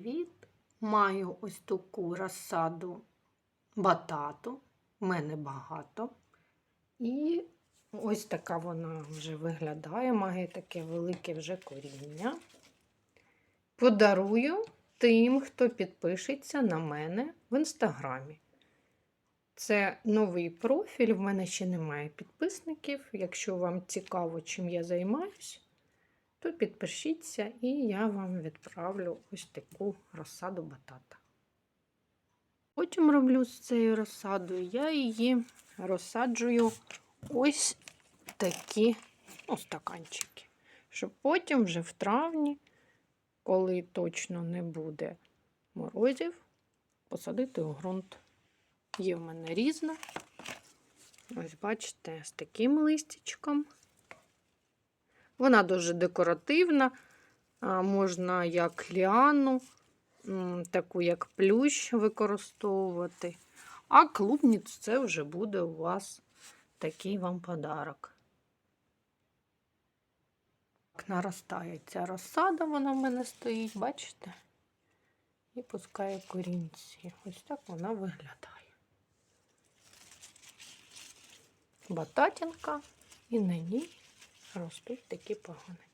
Від маю ось таку розсаду батату. У мене багато. І ось така вона вже виглядає, має таке велике вже коріння. Подарую тим, хто підпишеться на мене в інстаграмі. Це новий профіль, в мене ще немає підписників. Якщо вам цікаво, чим я займаюсь, то підпишіться і я вам відправлю ось таку розсаду батата. Потім роблю з цією розсадою, я її розсаджую ось такі ну, стаканчики, щоб потім вже в травні, коли точно не буде морозів, посадити у ґрунт. Є в мене різна. Ось, бачите, з таким листячком. Вона дуже декоративна, можна як ліану, таку як плющ використовувати. А клубніць це вже буде у вас такий вам подарок. Наростає ця розсада, вона в мене стоїть, бачите? І пускає корінці. Ось так вона виглядає. Бататінка, і на ній ростуть такі пагони.